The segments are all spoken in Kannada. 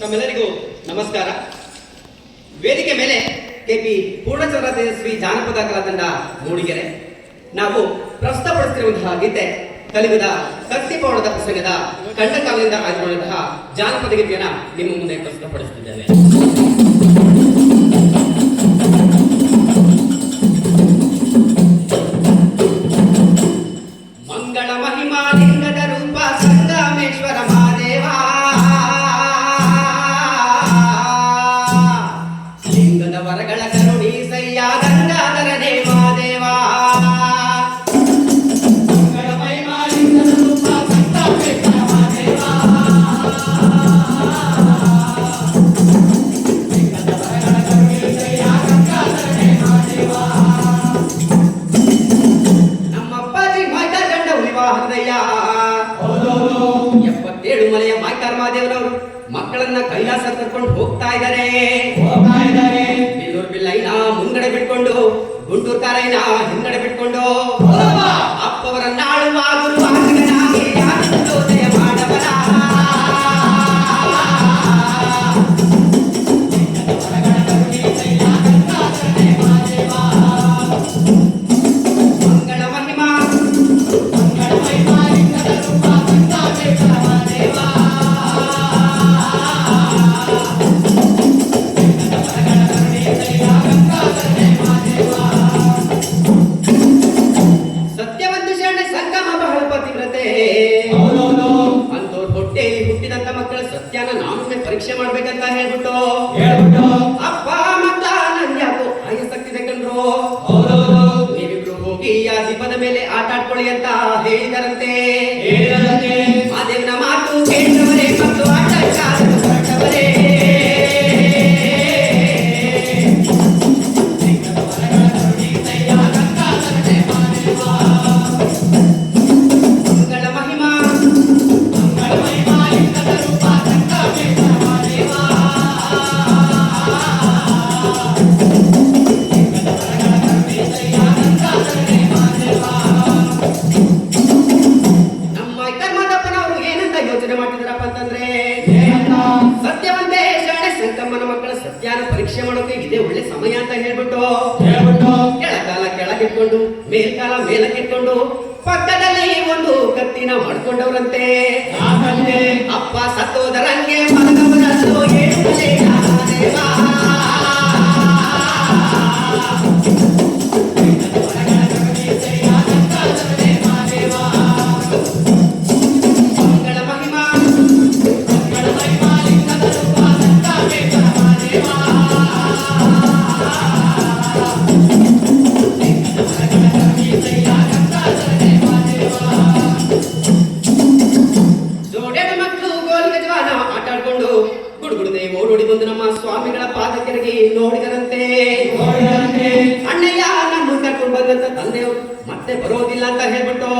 ತಮ್ಮೆಲ್ಲರಿಗೂ ನಮಸ್ಕಾರ. ವೇದಿಕೆ ಮೇಲೆ ಕೆಪಿ ಪೂರ್ಣಚಂದ್ರ ತೇಜಸ್ವಿ ಜಾನಪದ ಕಲಾ ತಂಡ ಮೂಡಿಗೆರೆ. ನಾವು ಪ್ರಸ್ತುತಪಡಿಸುತ್ತಿರುವಂತಹ ಗೀತೆ ಕಲಿಯುಗದ ಕತ್ತಿ ಪೌಡದ ಪ್ರಸಂಗದ ಕಂಡಕಾಲದಿಂದ ಆಯ್ದುಕೊಂಡಂತಹ ಜಾನಪದ ಗೀತೆಯನ್ನ ನಿಮ್ಮ ಮುಂದೆ ಪ್ರಸ್ತುತಪಡಿಸುತ್ತಿದ್ದೇವೆ ಮಂಗಳ ಮಹಿಮಾ ಲಿಂಗದ ರೂಪ ಸಂಗಮೇಶ್ವರ. ಮಕ್ಕಳನ್ನ ಕೈಲಾಸ ಕರ್ಕೊಂಡು ಹೋಗ್ತಾ ಇದ್ದಾರೆ. ಹೋಗ್ತಾ ಬಿಲ್ಲೈನ ಮುಂದಡೆ ಬಿಟ್ಕೊಂಡು ಗುಂಟೂರ್ ಹಿಂದಡೆ ಬಿಟ್ಕೊಂಡು ಅಪ್ಪವರನ್ನ ಆಳುವ ಪರೀಕ್ಷೆ ಮಾಡ್ಬೇಕಂತ ಹೇಳ್ಬಿಟ್ಟು. ಅಪ್ಪ ಮತ್ತ ನನ್ಯಾಕೋ ಆಯಸ್ಸಾಗ್ತಿದೆ ಕಣ್ರು ನೀವಿಬ್ರು ಹೋಗಿ ಆ ದೀಪದ ಮೇಲೆ ಆಟ ಆಡ್ಕೊಳ್ಳಿ ಅಂತ ಹೇಳಿದರಂತೆ. ಮಾದೇವನ ಮಾತು ಕೇಳಿದವರೇ ಮತ್ತು ಆಟ ಹೊರಟವರೇ ಸತ್ಯವಂತೆ ಶಾಲೆ ಸಂಕಮ್ಮನ ಮಕ್ಕಳ ಸತ್ಯಾನ ಪರೀಕ್ಷೆ ಮಾಡೋಕೆ ಇದೇ ಒಳ್ಳೆ ಸಮಯ ಅಂತ ಹೇಳ್ಬಿಟ್ಟು ಹೇಳ್ಬಿಟ್ಟು ಕೆಳಕಾಲ ಕೆಳಗಿಟ್ಕೊಂಡು ಮೇಲ್ಕಾಲ ಮೇಲಕ್ಕಿಟ್ಕೊಂಡು ಪಕ್ಕದಲ್ಲಿ ಒಂದು ಕತ್ತಿನ ಮಾಡ್ಕೊಂಡವ್ರಂತೆ. ಅಪ್ಪ ಸತ್ತೋದರಂಗೆ ಮಗನವರಲ್ಲೋ ಏಳುಮಲೆ ದೇವ. ಓಡೋಡಿ ಬಂದು ನಮ್ಮ ಸ್ವಾಮಿಗಳ ಪಾದಕರಿಗೆ ನೋಡಿದರಂತೆ. ಅಣ್ಣಯ್ಯ ನಮ್ಮ ಕರ್ಕೊಂಡು ಬಂದಂತ ತಂದೆಯವರು ಮತ್ತೆ ಬರೋದಿಲ್ಲ ಅಂತ ಹೇಳ್ಬಿಟ್ಟು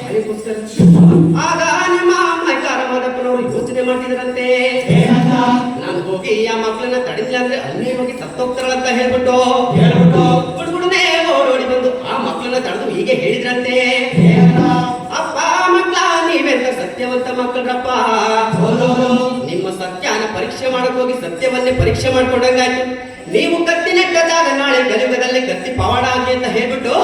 ಸಾಯಕ್ಕೋಸ್ಕರ. ಆಗ ನಿಮ್ಮ ಮೈಕಾರ ಮಾದಪ್ಪನವರು ಯೋಚನೆ ಮಾಡ್ತಿದ್ರಂತೆ. ನಾನು ಹೋಗಿ ಆ ಮಕ್ಕಳನ್ನ ತಡಿಲಿಲ್ಲ ಅಂದ್ರೆ ಅಲ್ಲೇ ಹೋಗಿ ಸತ್ತೋಗ್ತಾರಲ್ಲ ಅಂತ ಹೇಳ್ಬಿಟ್ಟು. ಗುಡ್ಗುಡನೆ ಓಡೋಡಿ ಬಂದು ಆ ಮಕ್ಕಳನ್ನ ತಡೆದು ಹೀಗೆ ಹೇಳಿದ್ರಂತೆ. ಅಪ್ಪ ಮಕ್ಕಳ ನೀವೆಲ್ಲ ಸತ್ಯವಂತ ಮಕ್ಕಳಪ್ಪ ನಿಮ್ಮ ಸತ್ಯ ಪರೀಕ್ಷೆ ಮಾಡಕ್ ಹೋಗಿ ಸತ್ಯವನ್ನೇ ಪರೀಕ್ಷೆ ಮಾಡ್ಕೊಂಡಂಗಾಯ್ತು. ನೀವು ಕತ್ತಿ ನೆಟ್ಟದಾಗ ನಾಳೆ ಕಲಿಯುಗದಲ್ಲಿ ಕತ್ತಿ ಪವಾಡ ಆಗಿ ಅಂತ ಹೇಳ್ಬಿಟ್ಟು